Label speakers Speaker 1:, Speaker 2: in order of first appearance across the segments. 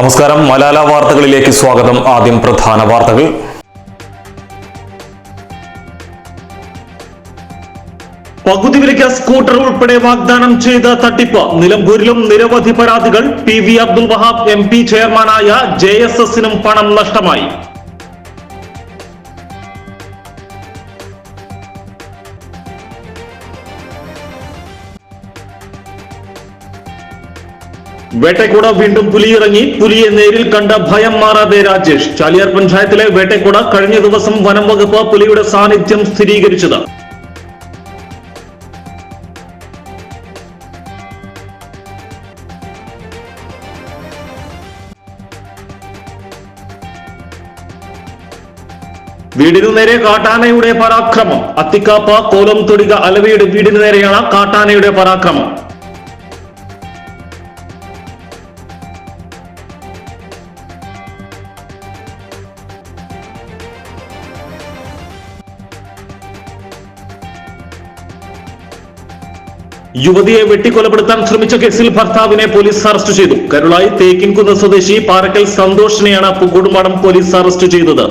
Speaker 1: നമസ്കാരം. മലാല വാർത്തകളിലേക്ക് സ്വാഗതം. ആദ്യം പ്രധാന വാർത്തകൾ.
Speaker 2: പകുതി വിലയ്ക്ക് സ്കൂട്ടർ ഉൾപ്പെടെ വാഗ്ദാനം ചെയ്ത തട്ടിപ്പ്. നിലമ്പൂരിലും നിരവധി പരാതികൾ P V Abdul Wahab M P ചെയർമാനായ ജെ എസ് എസിനും പണം നഷ്ടമായി. വേട്ടക്കുട വീണ്ടും പുലിയിറങ്ങി. പുലിയെ നേരിൽ കണ്ട ഭയം മാറാതെ രാജേഷ്. ചാലിയാർ പഞ്ചായത്തിലെ വേട്ടക്കുട കഴിഞ്ഞ ദിവസം വനം വകുപ്പ് പുലിയുടെ സാന്നിധ്യം സ്ഥിരീകരിച്ചത്. വീടിനു നേരെ കാട്ടാനയുടെ പരാക്രമം. അത്തിക്കാപ്പ കോലം തൊടിക അലവിയുടെ വീടിനു നേരെയാണ് കാട്ടാനയുടെ പരാക്രമം. യുവതിയെ വെട്ടിക്കൊലപ്പെടുത്താൻ ശ്രമിച്ച കേസിൽ ഭർത്താവിനെ പോലീസ് അറസ്റ്റ് ചെയ്തു. കരുളായി തേക്കിൻകുന്ന് സ്വദേശി പാറക്കൽ സന്തോഷിനെയാണ് കുടുംബം പോലീസ് അറസ്റ്റ് ചെയ്തത്.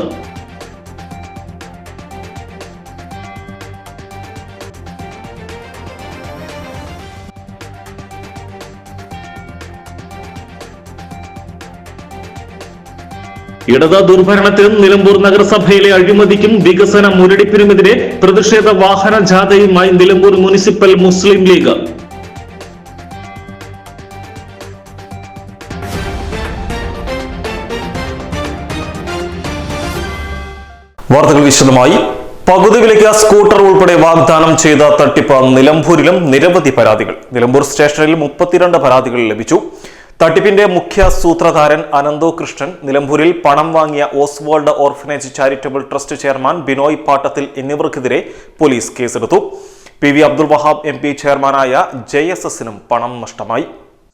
Speaker 2: ഇടത് ദുർഭരണത്തിനും നിലമ്പൂർ നഗരസഭയിലെ അഴിമതിക്കും വികസന മുരടിപ്പിനുമെതിരെ പ്രതിഷേധ വാഹന ജാഥയുമായി നിലമ്പൂർ മുനിസിപ്പൽ മുസ്ലിം ലീഗ്.
Speaker 1: വാർത്തകൾ വിശദമായി. പകുതി വിലയ്ക്ക് സ്കൂട്ടർ ഉൾപ്പെടെ വാഗ്ദാനം ചെയ്ത തട്ടിപ്പ് നിലമ്പൂരിലും നിരവധി പരാതികൾ. നിലമ്പൂർ സ്റ്റേഷനിൽ മുപ്പത്തിരണ്ട് പരാതികൾ ലഭിച്ചു. തട്ടിപ്പിന്റെ മുഖ്യ സൂത്രധാരൻ അനന്തോ കൃഷ്ണൻ നിലമ്പൂരിൽ പണം വാങ്ങിയ Oswald orphanage charitable trust chairman Binoy Pattathil എന്നിവർക്കെതിരെ police കേസെടുത്തു. P V Abdul Wahab M P ചെയർമാനായ ജെ എസ് എസിനും പണം നഷ്ടമായി.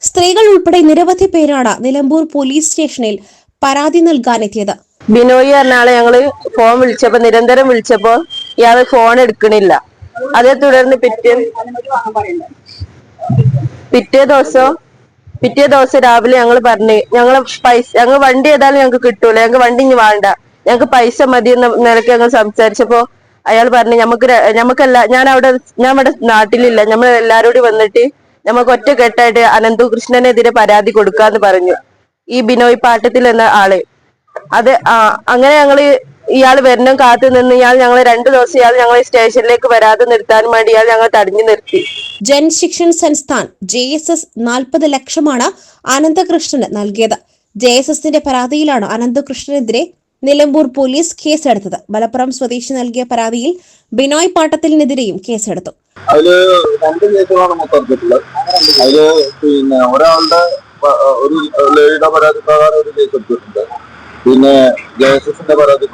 Speaker 3: സ്ത്രീകൾ ഉൾപ്പെടെ നിരവധി പേരാണ് നിലമ്പൂർ പോലീസ് സ്റ്റേഷനിൽ പരാതി നൽകാനെത്തിയത്.
Speaker 4: ബിനോയ് പറഞ്ഞാളെ ഞങ്ങൾ ഫോൺ വിളിച്ചപ്പോ നിരന്തരം വിളിച്ചപ്പോ ഇയാൾ ഫോൺ എടുക്കണില്ല. അതേ തുടർന്ന് പിറ്റേ പിറ്റേ ദിവസം പിറ്റേ ദിവസം രാവിലെ ഞങ്ങൾ പറഞ്ഞ് ഞങ്ങൾ പൈസ ഞങ്ങൾ വണ്ടി ഏതായാലും ഞങ്ങൾക്ക് കിട്ടൂല. ഞങ്ങൾക്ക് വണ്ടി ഇനി വേണ്ട. ഞങ്ങൾക്ക് പൈസ മതി എന്ന നിലയ്ക്ക് ഞങ്ങൾ സംസാരിച്ചപ്പോ അയാൾ പറഞ്ഞു ര- ഞമ്മക്കല്ല ഞാൻ അവിടെ ഞാൻ ഇവിടെ നാട്ടിലില്ല. നമ്മൾ എല്ലാരോടും വന്നിട്ട് നമുക്ക് ഒറ്റക്കെട്ടായിട്ട് അനന്തു കൃഷ്ണനെതിരെ പരാതി കൊടുക്കാന്ന് പറഞ്ഞു. ഈ ബിനോയ് പാട്ടത്തിൽ എന്ന ആൾ. അത് ആ അങ്ങനെ ഞങ്ങൾ ഇയാൾ വരണം കാത്തു നിന്ന് ഇയാൾ ഞങ്ങൾ രണ്ടു ദിവസം ഇയാൾ ഞങ്ങളെ സ്റ്റേഷനിലേക്ക് വരാതെ നിർത്താൻ വേണ്ടി ഇയാൾ ഞങ്ങൾ തടഞ്ഞു നിർത്തി.
Speaker 3: Janshikshan Sansthan J S S നാൽപ്പത് ലക്ഷമാണ് അനന്തകൃഷ്ണന് നൽകിയത്. ജെ എസ് എസിന്റെ പരാതിയിലാണ് അനന്തകൃഷ്ണനെതിരെ നിലമ്പൂർ പോലീസ് കേസെടുത്തത്. മലപ്പുറം സ്വദേശി നൽകിയ പരാതിയിൽ ബിനോയ് പാട്ടത്തിനെതിരെയും കേസെടുത്തു.
Speaker 5: അതിൽ രണ്ട് കേസുകളാണ് മൊത്തത്തിലുള്ളത് അതിൽ പിന്നെ ഒരാളുടെ ഒരു ലേഡിയുടെ പരാതി പ്രകാരം ഒരു കേസ് എടുത്തിട്ടുണ്ട്. പിന്നെ ജയസസിന്റെ പരാതി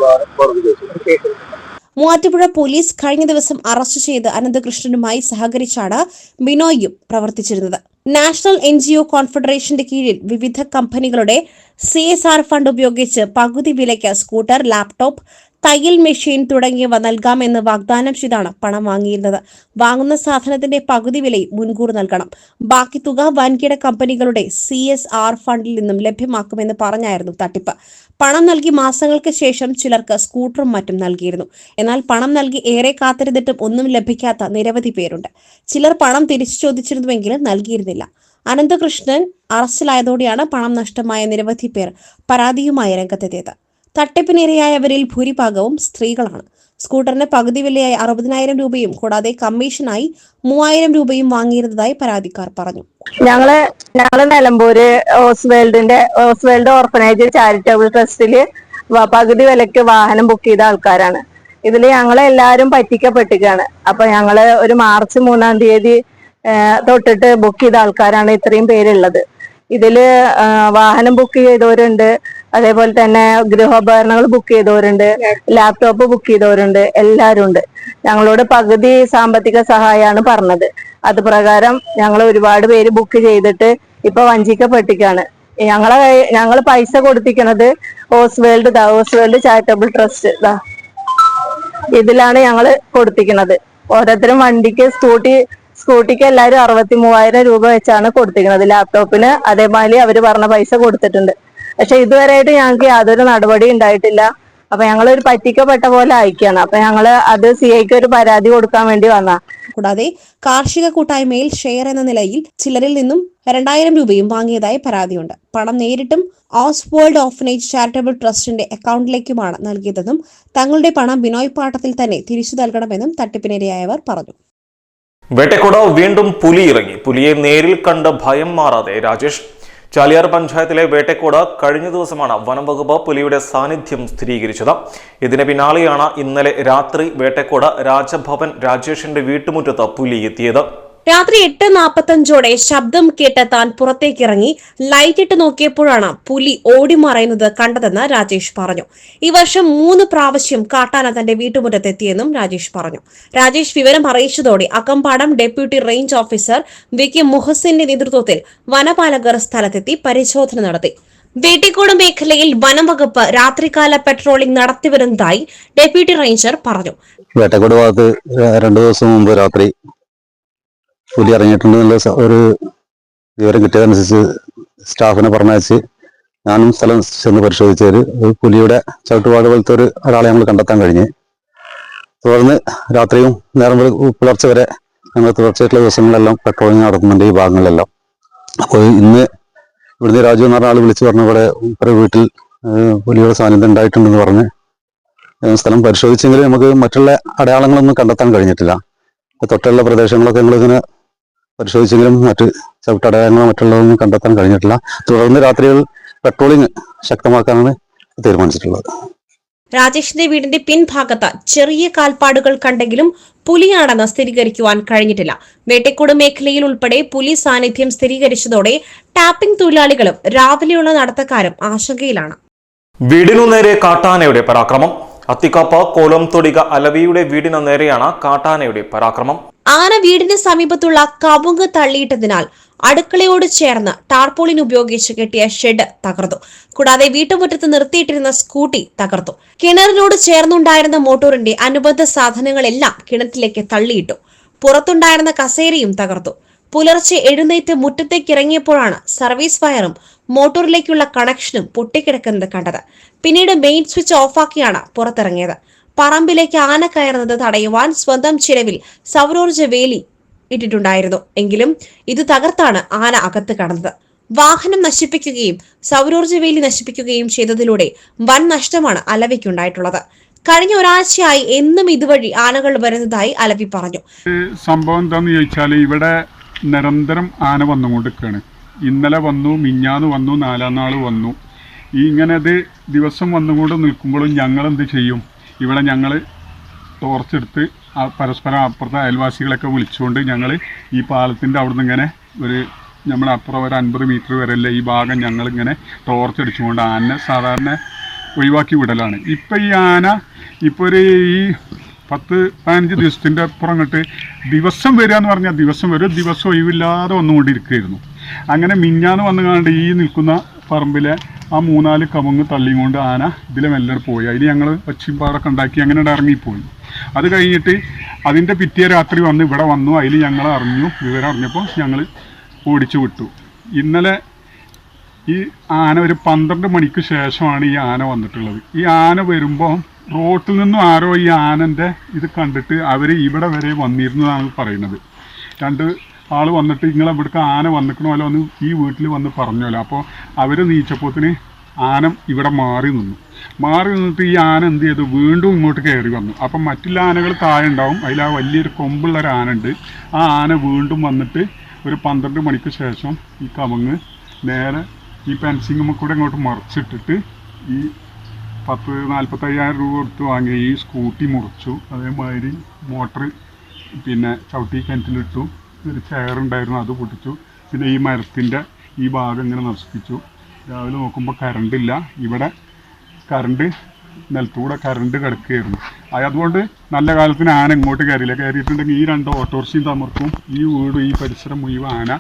Speaker 3: മൂവാറ്റുപുഴ പോലീസ് കഴിഞ്ഞ ദിവസം അറസ്റ്റ് ചെയ്ത് അനന്തകൃഷ്ണനുമായി സഹകരിച്ചാണ് ബിനോയും പ്രവർത്തിച്ചിരുന്നത്. നാഷണൽ എൻ ജി ഒ കോൺഫെഡറേഷന്റെ കീഴിൽ വിവിധ കമ്പനികളുടെ സി എസ് ആർ ഫണ്ട് ഉപയോഗിച്ച് പകുതി വിലയ്ക്ക് സ്കൂട്ടർ ലാപ്ടോപ്പ് തയ്യൽ മെഷീൻ തുടങ്ങിയവ നൽകാമെന്ന് വാഗ്ദാനം ചെയ്താണ് പണം വാങ്ങിയിരുന്നത്. വാങ്ങുന്ന സാധനത്തിന്റെ പകുതി വിലയും മുൻകൂർ നൽകണം. ബാക്കി തുക വൻകിട കമ്പനികളുടെ സി എസ് ആർ ഫണ്ടിൽ നിന്നും ലഭ്യമാക്കുമെന്ന് പറഞ്ഞായിരുന്നു തട്ടിപ്പ്. പണം നൽകി മാസങ്ങൾക്ക് ശേഷം ചിലർക്ക് സ്കൂട്ടറും മറ്റും നൽകിയിരുന്നു. എന്നാൽ പണം നൽകി ഏറെ കാത്തിരുന്നിട്ടും ഒന്നും ലഭിക്കാത്ത നിരവധി പേരുണ്ട്. ചിലർ പണം തിരിച്ചു ചോദിച്ചിരുന്നുവെങ്കിലും നൽകിയിരുന്നില്ല. അനന്തകൃഷ്ണൻ അറസ്റ്റിലായതോടെയാണ് പണം നഷ്ടമായ നിരവധി പേർ പരാതിയുമായി രംഗത്തെത്തിയത്. തട്ടിപ്പിനിരയായവരിൽ ഭൂരിഭാഗവും സ്ത്രീകളാണ്. സ്കൂട്ടറിന് പകുതി വിലയായി അറുപതിനായിരം രൂപയും കൂടാതെ കമ്മീഷനായി മൂവായിരം രൂപയും വാങ്ങിയിരുന്നതായി പരാതിക്കാർ പറഞ്ഞു.
Speaker 4: ഞങ്ങൾ ഞങ്ങൾ നിലമ്പൂര് ഓസ്വേൾഡിന്റെ ഓസ്വേൾഡ് ഓർഫനേജ് ചാരിറ്റബിൾ ട്രസ്റ്റിൽ പകുതി വിലക്ക് വാഹനം ബുക്ക് ചെയ്ത ആൾക്കാരാണ്. ഇതിൽ ഞങ്ങൾ എല്ലാവരും പറ്റിക്കപ്പെട്ടിക്കാണ്. അപ്പൊ ഞങ്ങൾ ഒരു മാർച്ച് മൂന്നാം തീയതി തൊട്ടിട്ട് ബുക്ക് ചെയ്ത ആൾക്കാരാണ് ഇത്രയും പേരുള്ളത്. ഇതിൽ വാഹനം ബുക്ക് ചെയ്തവരുണ്ട്. അതേപോലെ തന്നെ ഗൃഹോപകരണങ്ങൾ ബുക്ക് ചെയ്തവരുണ്ട് ലാപ്ടോപ്പ് ബുക്ക് ചെയ്തവരുണ്ട് എല്ലാവരും ഉണ്ട്. ഞങ്ങളോട് പകുതി സാമ്പത്തിക സഹായമാണ് പറഞ്ഞത്. അത് പ്രകാരം ഞങ്ങൾ ഒരുപാട് പേര് ബുക്ക് ചെയ്തിട്ട് ഇപ്പൊ വഞ്ചിക്കപ്പെട്ടിക്കാണ് ഞങ്ങളെ ഞങ്ങൾ പൈസ കൊടുത്തിക്കണത് ഹോസ്വേൾഡ് ദാ ഓസ്വേൾഡ് ചാരിറ്റബിൾ ട്രസ്റ്റ് ദാ. ഇതിലാണ് ഞങ്ങൾ കൊടുത്തിക്കണത് ഓരോരുത്തരും വണ്ടിക്ക് സ്കൂട്ടി സ്കൂട്ടിക്ക് എല്ലാവരും അറുപത്തി മൂവായിരം രൂപ വെച്ചാണ് കൊടുത്തിരിക്കുന്നത്. ലാപ്ടോപ്പിന് അതേമാതിരി അവർ പറഞ്ഞ പൈസ കൊടുത്തിട്ടുണ്ട്. പക്ഷെ ഇതുവരെയായിട്ട് ഞങ്ങൾക്ക് യാതൊരു നടപടി ഉണ്ടായിട്ടില്ല. അപ്പൊ ഞങ്ങൾ ഒരു പറ്റിക്കപ്പെട്ട പോലെ അയക്കാണ് അപ്പൊ ഞങ്ങൾ അത് സി ഐക്ക് ഒരു പരാതി കൊടുക്കാൻ വേണ്ടി വന്ന.
Speaker 3: കൂടാതെ കാർഷിക കൂട്ടായ്മയിൽ ഷെയർ എന്ന നിലയിൽ ചിലരിൽ നിന്നും രണ്ടായിരം രൂപയും വാങ്ങിയതായി പരാതിയുണ്ട്. പണം നേരിട്ടും ഓസ്വേൾഡ് ഓഫനേജ് ചാരിറ്റബിൾ ട്രസ്റ്റിന്റെ അക്കൗണ്ടിലേക്കുമാണ് നൽകിയതെന്നും തങ്ങളുടെ പണം ബിനോയ് പാട്ടത്തിൽ തന്നെ തിരിച്ചു നൽകണമെന്നും തട്ടിപ്പിനിരയായവർ പറഞ്ഞു.
Speaker 1: വേട്ടക്കുട വീണ്ടും പുലി ഇറങ്ങി പുലിയെ നേരിൽ കണ്ട് ഭയം മാറാതെ രാജേഷ് ചാലിയാർ പഞ്ചായത്തിലെ വേട്ടക്കോട് കഴിഞ്ഞ ദിവസമാണ് വനംവകുപ്പ് പുലിയുടെ സാന്നിധ്യം സ്ഥിരീകരിച്ചത്. ഇതിന് പിന്നാലെയാണ് ഇന്നലെ രാത്രി വേട്ടക്കോട് രാജഭവൻ രാജേഷിന്റെ വീട്ടുമുറ്റത്ത് പുലി എത്തിയത്.
Speaker 3: രാത്രി എട്ട് നാൽപ്പത്തഞ്ചോടെ ശബ്ദം കേട്ട് താൻ പുറത്തേക്കിറങ്ങി ലൈറ്റ് ഇട്ട് നോക്കിയപ്പോഴാണ് പുലി ഓടി മറയുന്നത് കണ്ടതെന്ന് രാജേഷ് പറഞ്ഞു. ഈ വർഷം മൂന്ന് പ്രാവശ്യം കാട്ടാന തന്റെ വീട്ടുമുറ്റത്തെത്തിയെന്നും രാജേഷ് പറഞ്ഞു. രാജേഷ് വിവരം അറിയിച്ചതോടെ Akkampadam deputy range officer V K മുഹസിന്റെ നേതൃത്വത്തിൽ വനപാലകർ സ്ഥലത്തെത്തി പരിശോധന നടത്തി. വേട്ടിക്കോട് മേഖലയിൽ വനം വകുപ്പ് രാത്രികാല പെട്രോളിംഗ് നടത്തിവരുന്നതായി ഡെപ്യൂട്ടി റേഞ്ചർ പറഞ്ഞു.
Speaker 6: വേട്ടക്കോട് ഭാഗത്ത് രണ്ടു ദിവസം മുമ്പ് രാത്രി പുലി ഇറങ്ങിയിട്ടുണ്ട് എന്നുള്ള ഒരു വിവരം കിട്ടിയതനുസരിച്ച് സ്റ്റാഫിനെ പറഞ്ഞയച്ച് ഞാനും സ്ഥലം ചെന്ന് പരിശോധിച്ചതിൽ ഒരു പുലിയുടെ ചവിട്ടുപാട് പോലത്തെ ഒരു ഒരാളെ നമ്മൾ കണ്ടെത്താൻ കഴിഞ്ഞ്. തുടർന്ന് രാത്രിയും നേരം പുലർച്ചെ വരെ ഞങ്ങൾ തുടർച്ചയായിട്ടുള്ള ദിവസങ്ങളിലെല്ലാം പെട്രോളിങ് നടത്തുന്നുണ്ട് ഈ ഭാഗങ്ങളിലെല്ലാം. അപ്പോൾ ഇന്ന് ഇവിടുന്ന് രാജു എന്ന് പറഞ്ഞ ആൾ വിളിച്ച് പറഞ്ഞ ഇവിടെ ഒരു വീട്ടിൽ പുലിയുടെ സാന്നിധ്യം ഉണ്ടായിട്ടുണ്ടെന്ന് പറഞ്ഞ് സ്ഥലം പരിശോധിച്ചെങ്കിലും നമുക്ക് മറ്റുള്ള അടയാളങ്ങളൊന്നും കണ്ടെത്താൻ കഴിഞ്ഞിട്ടില്ല. തൊട്ടുള്ള പ്രദേശങ്ങളൊക്കെ ഞങ്ങളിങ്ങനെ പരിശോധിച്ചെങ്കിലും മറ്റ് ചവിട്ടടയാളങ്ങളോ മറ്റുള്ളതൊന്നും കണ്ടെത്താൻ കഴിഞ്ഞിട്ടില്ല. തുടർന്ന് രാത്രികൾ പെട്രോളിംഗ് ശക്തമാക്കാനാണ് തീരുമാനിച്ചിട്ടുള്ളത്.
Speaker 3: രാജേഷിന്റെ വീടിന്റെ പിൻഭാഗത്ത് ചെറിയ കാൽപ്പാടുകൾ കണ്ടെങ്കിലും പുലിയാണെന്ന് സ്ഥിരീകരിക്കുവാൻ കഴിഞ്ഞിട്ടില്ല. വേട്ടക്കോട് മേഖലയിൽ ഉൾപ്പെടെ പുലി സാന്നിധ്യം സ്ഥിരീകരിച്ചതോടെ ടാപ്പിംഗ് തൊഴിലാളികളും രാവിലെയുള്ള നടത്തക്കാരും ആശങ്കയിലാണ്.
Speaker 1: വീടിനു നേരെ കാട്ടാനയുടെ പരാക്രമം. അത്തിക്കാപ്പ കോലം തൊടിക അലവിയുടെ വീടിനു നേരെയാണ് കാട്ടാനയുടെ പരാക്രമം.
Speaker 3: ആന വീടിന് സമീപത്തുള്ള കവുങ്ങ് തള്ളിയിട്ടതിനാൽ അടുക്കളയോട് ചേർന്ന് ടാർപോളിൻ ഉപയോഗിച്ച് കെട്ടിയ ഷെഡ് തകർന്നു. കൂടാതെ വീട്ടുമുറ്റത്ത് നിർത്തിയിട്ടിരുന്ന സ്കൂട്ടി തകർത്തു. കിണറിനോട് ചേർന്നുണ്ടായിരുന്ന മോട്ടോറിന്റെ അനുബന്ധ സാധനങ്ങളെല്ലാം കിണറ്റിലേക്ക് തള്ളിയിട്ടു. പുറത്തുണ്ടായിരുന്ന കസേരയും തകർത്തു. പുലർച്ചെ എഴുന്നേറ്റ് മുറ്റത്തേക്ക് ഇറങ്ങിയപ്പോഴാണ് സർവീസ് വയറും മോട്ടോറിലേക്കുള്ള കണക്ഷനും പൊട്ടിക്കിടക്കുന്നത് കണ്ടത്. പിന്നീട് മെയിൻ സ്വിച്ച് ഓഫാക്കിയാണ് പുറത്തിറങ്ങിയത്. പറമ്പിലേക്ക് ആന കയറുന്നത് തടയുവാൻ സ്വന്തം ചിലവിൽ സൗരോർജ വേലി ഇട്ടിട്ടുണ്ടായിരുന്നു. എങ്കിലും ഇത് തകർത്താണ് ആന അകത്ത് കടന്നത്. വാഹനം നശിപ്പിക്കുകയും സൗരോർജ വേലി നശിപ്പിക്കുകയും ചെയ്തതിലൂടെ വൻ നഷ്ടമാണ് അലവിക്കുണ്ടായിട്ടുള്ളത്. കഴിഞ്ഞ ഒരാഴ്ചയായി എന്നും ഇതുവഴി ആനകൾ വരുന്നതായി അലവി പറഞ്ഞു.
Speaker 7: സംഭവം എന്താന്ന് ചോദിച്ചാൽ ഇവിടെ നിരന്തരം ആന വന്നുകൊണ്ടിരിക്കുകയാണ്. ഇന്നലെ വന്നു മിഞ്ഞാന്ന് വന്നു നാലാം നാൾ വന്നു. ഈ ഇങ്ങനെ അത് ദിവസം വന്നുകൊണ്ട് നിൽക്കുമ്പോഴും ഞങ്ങൾ എന്ത് ചെയ്യും? ഇവിടെ ഞങ്ങൾ ടോർച്ചെടുത്ത് പരസ്പരം അപ്പുറത്തെ അയൽവാസികളൊക്കെ വിളിച്ചുകൊണ്ട് ഞങ്ങൾ ഈ പാലത്തിന്റെ അവിടുന്ന് ഇങ്ങനെ ഒരു നമ്മുടെ അപ്പുറം ഒരു അൻപത് മീറ്റർ വരെയല്ല ഈ ഭാഗം ഞങ്ങളിങ്ങനെ ടോർച്ച് അടിച്ചുകൊണ്ട് ആനനെ സാധാരണ ഒഴിവാക്കി വിടലാണ്. ഇപ്പം ഈ ആന ഇപ്പോൾ ഒരു ഈ പത്ത് പതിനഞ്ച് ദിവസത്തിന്റെ അപ്പുറം അങ്ങോട്ട് ദിവസം വരിക എന്ന് പറഞ്ഞാൽ ദിവസം വരും. ദിവസം ഒഴിവില്ലാതെ വന്നുകൊണ്ടിരിക്കുകയായിരുന്നു. അങ്ങനെ മിഞ്ഞാന്ന് വന്നു കണ്ട് ഈ നിൽക്കുന്ന പറമ്പിലെ ആ മൂന്നാൽ കമുങ്ങ് തള്ളിയും കൊണ്ട് ആന ഇതിലെ മെല്ലെ പോയി. അതിൽ ഞങ്ങൾ ഒച്ചിമ്പാടൊക്കെ ഉണ്ടാക്കി അങ്ങനെ ഇറങ്ങിപ്പോയി. അത് കഴിഞ്ഞിട്ട് അതിന്റെ പിറ്റേ രാത്രി വന്ന് ഇവിടെ വന്നു. അതിൽ ഞങ്ങൾ അറിഞ്ഞു. വിവരം അറിഞ്ഞപ്പോൾ ഞങ്ങൾ ഓടിച്ചു വിട്ടു. ഇന്നലെ ഈ ആന ഒരു പന്ത്രണ്ട് മണിക്ക് ശേഷമാണ് ഈ ആന വന്നിട്ടുള്ളത്. ഈ ആന വരുമ്പോൾ റോട്ടിൽ നിന്നും ആരോ ഈ ആനന്റെ ഇത് കണ്ടിട്ട് അവർ ഇവിടെ വരെ വന്നിരുന്നതാണ് പറയുന്നത്. രണ്ട് ആൾ വന്നിട്ട് നിങ്ങളെ ഇവിടേക്ക് ആന വന്നിക്കണമല്ലോ വന്ന് ഈ വീട്ടിൽ വന്ന് പറഞ്ഞല്ലോ അപ്പോൾ അവർ നീച്ചപ്പോത്തിന് ആന ഇവിടെ മാറി നിന്നു. മാറി നിന്നിട്ട് ഈ ആന എന്ത് ചെയ്തു? വീണ്ടും ഇങ്ങോട്ട് കയറി വന്നു. അപ്പം മറ്റുള്ള ആനകൾ താഴെ ഉണ്ടാവും. അതിൽ ആ വലിയൊരു കൊമ്പുള്ള ഒരു ആന ഉണ്ട്. ആ ആന വീണ്ടും വന്നിട്ട് ഒരു പന്ത്രണ്ട് മണിക്ക് ശേഷം ഈ കവങ്ങ് നേരെ ഈ പെൻസിങ്ങുമ്മ കൂടെ ഇങ്ങോട്ട് മറിച്ചിട്ടിട്ട് ഈ പത്ത് നാൽപ്പത്തയ്യായിരം രൂപ കൊടുത്ത് വാങ്ങിയ ഈ സ്കൂട്ടി മുറിച്ചു. അതേമാതിരി മോട്ടർ പിന്നെ ചവിട്ടി കിണറ്റിലിട്ടു. ഒരു ചെയറുണ്ടായിരുന്നു അത് പൊട്ടിച്ചു. പിന്നെ ഈ മരത്തിന്റെ ഈ ഭാഗം ഇങ്ങനെ നശിപ്പിച്ചു. രാവിലെ നോക്കുമ്പോൾ കറണ്ടില്ല ഇവിടെ കറണ്ട് നിലത്തൂടെ കറണ്ട് കിടക്കുകയായിരുന്നു. അത് അതുകൊണ്ട് നല്ല കാലത്തിന് ആന ഇങ്ങോട്ട് കയറിയില്ല. കയറിയിട്ടുണ്ടെങ്കിൽ ഈ രണ്ട് ഓട്ടോറിക്ഷയും തമർക്കും ഈ വീടും ഈ പരിസരം മുഴുവൻ ആന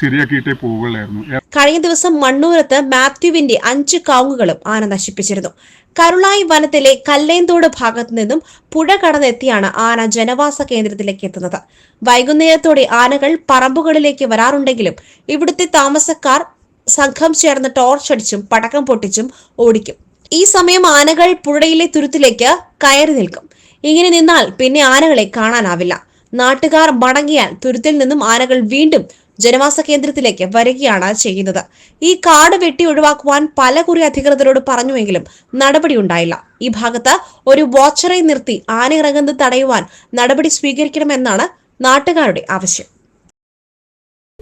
Speaker 7: ശരിയാക്കിയിട്ടേ പോവുകയായിരുന്നു
Speaker 3: കഴിഞ്ഞ ദിവസം മണ്ണൂരത്ത് മാത്യുവിന്റെ അഞ്ച് കാവുകളും ആന നശിപ്പിച്ചിരുന്നു. കരുളായി വനത്തിലെ കല്ലേന്തോട് ഭാഗത്തു നിന്നും പുഴ കടന്നെത്തിയാണ് ആന ജനവാസ കേന്ദ്രത്തിലേക്ക് എത്തുന്നത്. വൈകുന്നേരത്തോടെ ആനകൾ പറമ്പുകളിലേക്ക് വരാറുണ്ടെങ്കിലും ഇവിടുത്തെ താമസക്കാർ സംഘം ചേർന്ന് ടോർച്ചടിച്ചും പടക്കം പൊട്ടിച്ചും ഓടിക്കും. ഈ സമയം ആനകൾ പുഴയിലെ തുരുത്തിലേക്ക് കയറി നിൽക്കും. ഇങ്ങനെ നിന്നാൽ പിന്നെ ആനകളെ കാണാനാവില്ല. നാട്ടുകാർ മടങ്ങിയാൽ തുരുത്തിൽ നിന്നും ആനകൾ വീണ്ടും ജനവാസ കേന്ദ്രത്തിലേക്ക് വരികയാണ് ചെയ്യുന്നത്. ഈ കാട് വെട്ടി ഒഴിവാക്കുവാൻ പല കുറി അധികൃതരോട് പറഞ്ഞുവെങ്കിലും നടപടി ഉണ്ടായില്ല. ഈ ഭാഗത്ത് ഒരു വാച്ചറെ നിർത്തി ആന ഇറങ്ങുന്നത് തടയുവാൻ നടപടി സ്വീകരിക്കണമെന്നാണ് നാട്ടുകാരുടെ ആവശ്യം.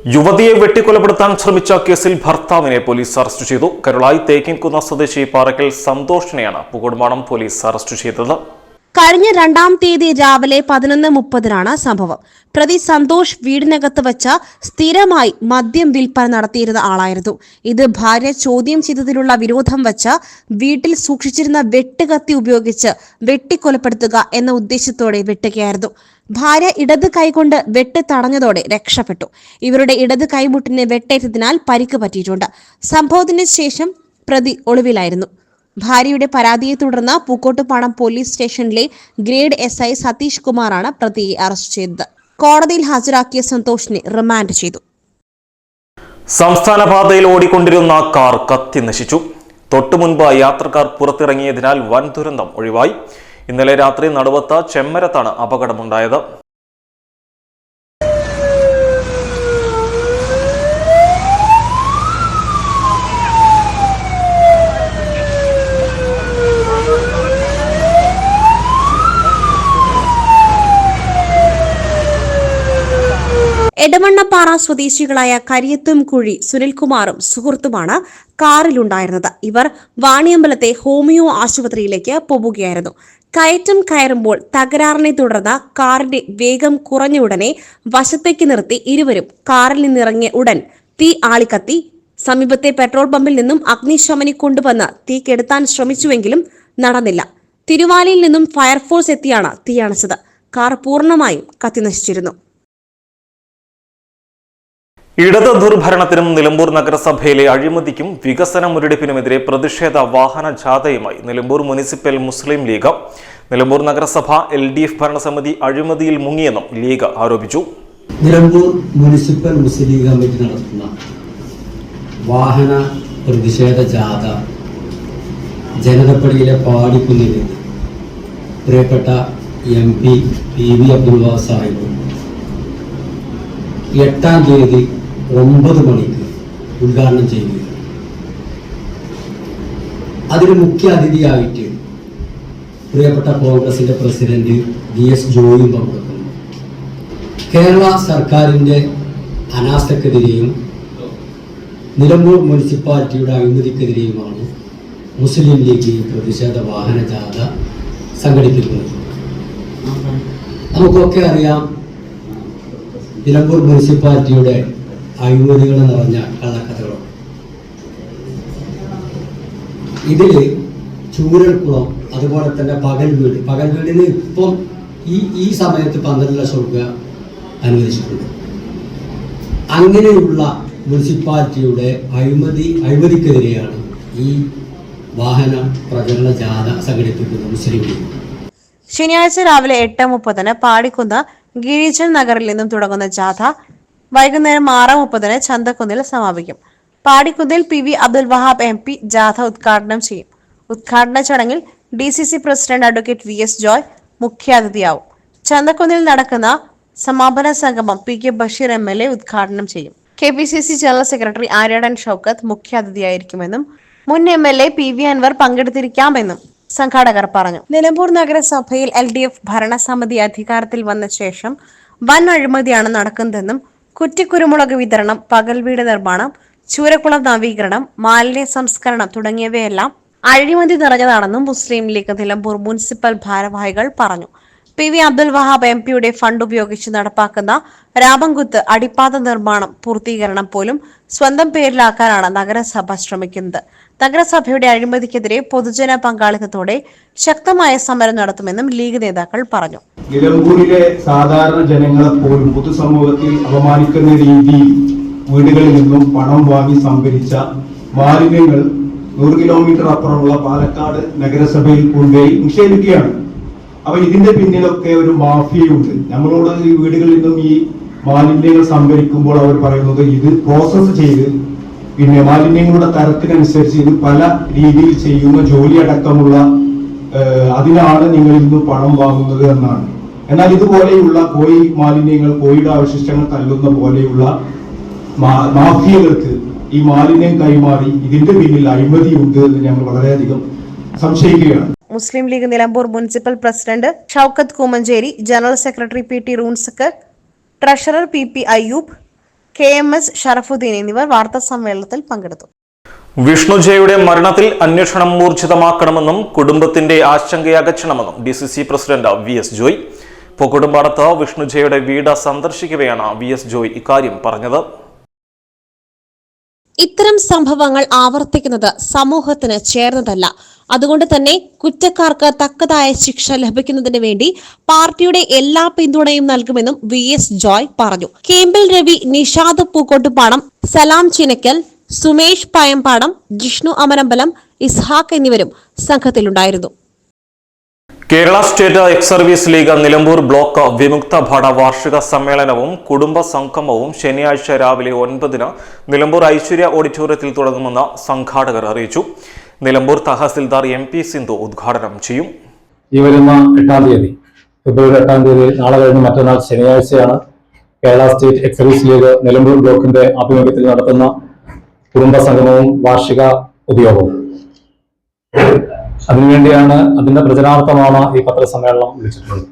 Speaker 1: യുവതിയെ വെട്ടിക്കൊലപ്പെടുത്താൻ ശ്രമിച്ച കേസിൽ ഭർത്താവിനെ പോലീസ് അറസ്റ്റ് ചെയ്തു. കരുളായി തേക്കിൻകുന്ന സ്വദേശി പാറക്കൽ സന്തോഷിനെയാണ് പുകടുമാണം പോലീസ് അറസ്റ്റ് ചെയ്തത്.
Speaker 3: കഴിഞ്ഞ രണ്ടാം തീയതി രാവിലെ പതിനൊന്ന് മുപ്പതിനാണ് സംഭവം. പ്രതി സന്തോഷ് വീടിനകത്ത് വെച്ച സ്ഥിരമായി മദ്യം വിൽപ്പന നടത്തിയിരുന്ന ആളായിരുന്നു. ഇത് ഭാര്യ ചോദ്യം ചെയ്തതിലുള്ള വിരോധം വച്ച വീട്ടിൽ സൂക്ഷിച്ചിരുന്ന വെട്ടുകത്തി ഉപയോഗിച്ച് വെട്ടിക്കൊലപ്പെടുത്തുക എന്ന ഉദ്ദേശത്തോടെ വെട്ടുകയായിരുന്നു. ഭാര്യ ഇടത് കൈകൊണ്ട് വെട്ട് തടഞ്ഞതോടെ രക്ഷപ്പെട്ടു. ഇവരുടെ ഇടത് കൈമുട്ടിന് വെട്ടേറ്റതിനാൽ പരിക്ക് പറ്റിയിട്ടുണ്ട്. സംഭവത്തിന് ശേഷം പ്രതി ഒളിവിലായിരുന്നു. ഭാര്യയുടെ പരാതിയെ തുടർന്ന് പൂക്കോട്ടുപാടം പോലീസ് സ്റ്റേഷനിലെ ഗ്രേഡ് എസ് ഐ സതീഷ് കുമാറാണ് പ്രതിയെ അറസ്റ്റ് ചെയ്തത്. കോടതിയിൽ ഹാജരാക്കിയ സന്തോഷിനെ റിമാൻഡ് ചെയ്തു.
Speaker 1: സംസ്ഥാന പാതയിൽ ഓടിക്കൊണ്ടിരുന്ന കാർ കത്തി നശിച്ചു. തൊട്ടു മുൻപ് യാത്രക്കാർ പുറത്തിറങ്ങിയതിനാൽ വൻ ദുരന്തം ഒഴിവായി. ഇന്നലെ രാത്രി നടുവത്ത ചെമ്മരത്താണ് അപകടമുണ്ടായത്.
Speaker 3: എടമണ്ണപ്പാറ സ്വദേശികളായ കരിയത്തും കുഴി സുനിൽകുമാറും സുഹൃത്തുമാണ് കാറിലുണ്ടായിരുന്നത്. ഇവർ വാണിയമ്പലത്തെ ഹോമിയോ ആശുപത്രിയിലേക്ക് പോവുകയായിരുന്നു. കയറ്റം കയറുമ്പോൾ തകരാറിനെ തുടർന്ന് കാറിന്റെ വേഗം കുറഞ്ഞ ഉടനെ വശത്തേക്ക് നിർത്തി ഇരുവരും കാറിൽ നിന്നിറങ്ങിയ ഉടൻ തീ ആളിക്കത്തി. സമീപത്തെ പെട്രോൾ പമ്പിൽ നിന്നും അഗ്നിശമനി കൊണ്ടുവന്ന് തീ കെടുത്താൻ ശ്രമിച്ചുവെങ്കിലും നടന്നില്ല. തിരുവാലിയിൽ നിന്നും ഫയർഫോഴ്സ് എത്തിയാണ് തീയണച്ചത് കാർ പൂർണമായും കത്തിനശിച്ചിരുന്നു.
Speaker 1: ഇടത് ദുർഭരണത്തിനും നിലമ്പൂർ നഗരസഭയിലെ അഴിമതിക്കും വികസന മുരടിപ്പിനുമെതിരെ പ്രതിഷേധ വാഹന ജാഥയുമായി നിലമ്പൂർ മുനിസിപ്പൽ മുസ്ലിം ലീഗ്. നിലമ്പൂർ നഗരസഭ എൽ ഡി എഫ് ഭരണസമിതി അഴിമതിയിൽ മുങ്ങിയെന്നും ലീഗ് ആരോപിച്ചു.
Speaker 8: നിലമ്പൂർ മുനിസിപ്പൽ മുസ്ലിം ലീഗ് കമ്മിറ്റി നടത്തുന്ന വാഹന പ്രതിഷേധ ജാഥ ജനതപ്പടിയിലെ പാടിക്കുന്നിൽ പ്രിയപ്പെട്ട M P P V Sahib എട്ടാം തീയതി ഒമ്പത് മണിക്ക് ഉദ്ഘാടനം ചെയ്യുകയാണ് അതിന് മുഖ്യ അതിഥിയായിട്ട് പ്രിയപ്പെട്ട കോൺഗ്രസിന്റെ പ്രസിഡന്റ് വി എസ് ജോയും പങ്കെടുക്കുന്നു. കേരള സർക്കാരിന്റെ അനാസ്ഥക്കെതിരെയും നിലമ്പൂർ മുനിസിപ്പാലിറ്റിയുടെ അഴിമതിക്കെതിരെയുമാണ് മുസ്ലിം ലീഗ് പ്രതിഷേധ വാഹന ജാഥ സംഘടിപ്പിക്കുന്നത്. നമുക്കൊക്കെ അറിയാം നിലമ്പൂർ മുനിസിപ്പാലിറ്റിയുടെ അഴിമതികൾ നിറഞ്ഞ കഥാകഥകളാണ് ഇതിൽ ചൂരൽക്കുളം അതുപോലെ തന്നെ പകൽ വീട് പകൽ വീടിന് ഇപ്പം ഈ ഈ സമയത്ത് പന്ത്രണ്ട് ലക്ഷം രൂപ അനുവദിച്ചിട്ടുണ്ട്. അങ്ങനെയുള്ള മുനിസിപ്പാലിറ്റിയുടെ അഴിമതി അഴിമതിക്കെതിരെയാണ് ഈ വാഹന പ്രചരണ ജാഥ സംഘടിപ്പിക്കുന്നത് മുസ്ലിം ലീഗ്
Speaker 3: ശനിയാഴ്ച രാവിലെ എട്ട് മുപ്പതിന് പാടിക്കുന്ന് ഗിരിജൻ നഗറിൽ നിന്നും തുടങ്ങുന്ന ജാഥ വൈകുന്നേരം ആറ് മുപ്പതിന് ചന്തക്കുന്നിൽ സമാപിക്കും. പാടിക്കുന്നിൽ P V Abdul Wahab M P ജാഥ ഉദ്ഘാടനം ചെയ്യും. ഉദ്ഘാടന ചടങ്ങിൽ D C C president advocate V S Joy മുഖ്യാതിഥിയാവും. ചന്തക്കുന്നിൽ നടക്കുന്ന സമാപന സംഗമം P K Basheer M L A ഉദ്ഘാടനം ചെയ്യും. K P C C general secretary Aryadan Shoukath മുഖ്യാതിഥിയായിരിക്കുമെന്നും മുൻ M L A P V Anwar പങ്കെടുത്തിരിക്കാമെന്നും സംഘാടകർ പറഞ്ഞു. നിലമ്പൂർ നഗരസഭയിൽ എൽ ഡി എഫ് ഭരണസമിതി അധികാരത്തിൽ വന്ന ശേഷം വൻ അഴിമതിയാണ് നടക്കുന്നതെന്നും കുറ്റിക്കുരുമുളക് വിതരണം പകൽ വീട് നിർമ്മാണം ചൂരക്കുളം നവീകരണം മാലിന്യ സംസ്കരണം തുടങ്ങിയവയെല്ലാം അഴിമതി നിറഞ്ഞതാണെന്നും മുസ്ലിം ലീഗ് നിലമ്പൂർ മുനിസിപ്പൽ ഭാരവാഹികൾ പറഞ്ഞു. P V Abdul Wahab M പിയുടെ ഫണ്ട് ഉപയോഗിച്ച് നടപ്പാക്കുന്ന രാമൻകുത്ത് അടിപ്പാത നിർമ്മാണം പൂർത്തീകരണം പോലും സ്വന്തം പേരിലാക്കാനാണ് നഗരസഭ ശ്രമിക്കുന്നത്. നഗരസഭയുടെ അഴിമതിക്കെതിരെ പൊതുജന പങ്കാളിത്തത്തോടെ ശക്തമായ സമരം നടത്തുമെന്നും ലീഗ് നേതാക്കൾ പറഞ്ഞു.
Speaker 9: നിലമ്പൂരിലെ സാധാരണ ജനങ്ങളെ പോലും പൊതുസമൂഹത്തിൽ അപമാനിക്കുന്ന രീതിയിൽ വീടുകളിൽ നിന്നും പണം വാങ്ങി സംഭരിച്ച മാലിന്യങ്ങൾ നൂറ് കിലോമീറ്റർ അപ്പുറമുള്ള പാലക്കാട് നഗരസഭയിൽ കൊണ്ടുപോയി നിക്ഷേപിക്കുകയാണ്. അപ്പൊ ഇതിന്റെ പിന്നിലൊക്കെ ഒരു മാഫിയുണ്ട് നമ്മളോട് ഈ വീടുകളിൽ നിന്നും ഈ മാലിന്യങ്ങൾ സംഭരിക്കുമ്പോൾ അവർ പറയുന്നത് ഇത് പ്രോസസ്സ് ചെയ്ത് പിന്നെ മാലിന്യങ്ങളുടെ തരത്തിനനുസരിച്ച് ഇത് പല രീതിയിൽ ചെയ്യുന്ന ജോലി അടക്കമുള്ള അതിനാണ് നിങ്ങൾ ഇന്ന് പണം വാങ്ങുന്നത് എന്നാണ്. എന്നാൽ ഇതുപോലെയുള്ള കോഴി മാലിന്യങ്ങൾ കോഴിയുടെ അവശിഷ്ടങ്ങൾ തള്ളുന്ന പോലെയുള്ള മാഫിയകൾക്ക് ഈ മാലിന്യം കൈമാറി ഇതിന്റെ പിന്നിൽ അഴിമതിയുണ്ട് എന്ന് ഞങ്ങൾ വളരെയധികം സംശയിക്കുകയാണ്.
Speaker 3: Muslim League Nilambur municipal president Shoukath Koomancheri general secretary P T റൂൺസക്കർ treasurer P P Ayyub K M S Sharafuddin എന്നിവർ വാർത്താ സമ്മേളനത്തിൽ പങ്കെടുത്തു.
Speaker 1: വിഷ്ണുജയുടെ മരണത്തിൽ അന്വേഷണം ഊർജിതമാക്കണമെന്നും കുടുംബത്തിന്റെ ആശങ്കയകറ്റണമെന്നും D C C president V S Joy. പൊക്കുടുംബാടത്ത് വിഷ്ണുജയുടെ വീട് സന്ദർശിക്കവെയാണ് വി എസ് ജോയ് ഇക്കാര്യം പറഞ്ഞത്.
Speaker 3: ഇത്തരം സംഭവങ്ങൾ ആവർത്തിക്കുന്നത് സമൂഹത്തിന് ചേർന്നതല്ല. അതുകൊണ്ട് തന്നെ കുറ്റക്കാർക്ക് തക്കതായ ശിക്ഷ ലഭിക്കുന്നതിന് വേണ്ടി പാർട്ടിയുടെ എല്ലാ പിന്തുണയും നൽകുമെന്നും വി എസ് ജോയ് പറഞ്ഞു. കേമ്പിൽ രവി നിഷാദ് പൂക്കോട്ടുപാടം സലാം ചിനക്കൽ സുമേഷ് പയമ്പാടം ജിഷ്ണു അമരമ്പലം ഇസ്ഹാഖ് എന്നിവരും സംഘത്തിലുണ്ടായിരുന്നു.
Speaker 1: Kerala state ex service league Nilambur block വിമുക്ത ഭട വാർഷിക സമ്മേളനവും കുടുംബ സംഗമവും ശനിയാഴ്ച രാവിലെ ഒൻപതിന് നിലമ്പൂർ ഐശ്വര്യ ഓഡിറ്റോറിയത്തിൽ തുടങ്ങുമെന്ന് സംഘാടകർ അറിയിച്ചു. നിലമ്പൂർ തഹസിൽദാർ എം പി സിന്ധു ഉദ്ഘാടനം ചെയ്യും.
Speaker 10: ഈ വരുന്ന എട്ടാം തീയതി ഫെബ്രുവരി എട്ടാം തീയതി നാളെ കഴിഞ്ഞ് മറ്റന്നാൾ ശനിയാഴ്ചയാണ് Kerala state ex service league Nilambur ബ്ലോക്കിന്റെ ആഭിമുഖ്യത്തിൽ നടത്തുന്ന കുടുംബ സംഗമവും വാർഷിക പൊതുയോഗവും അതിനുവേണ്ടിയാണ് അതിന്റെ പ്രചരണാർത്ഥമാണ് ഈ പത്രസമ്മേളനം വിളിച്ചിട്ടുള്ളത്.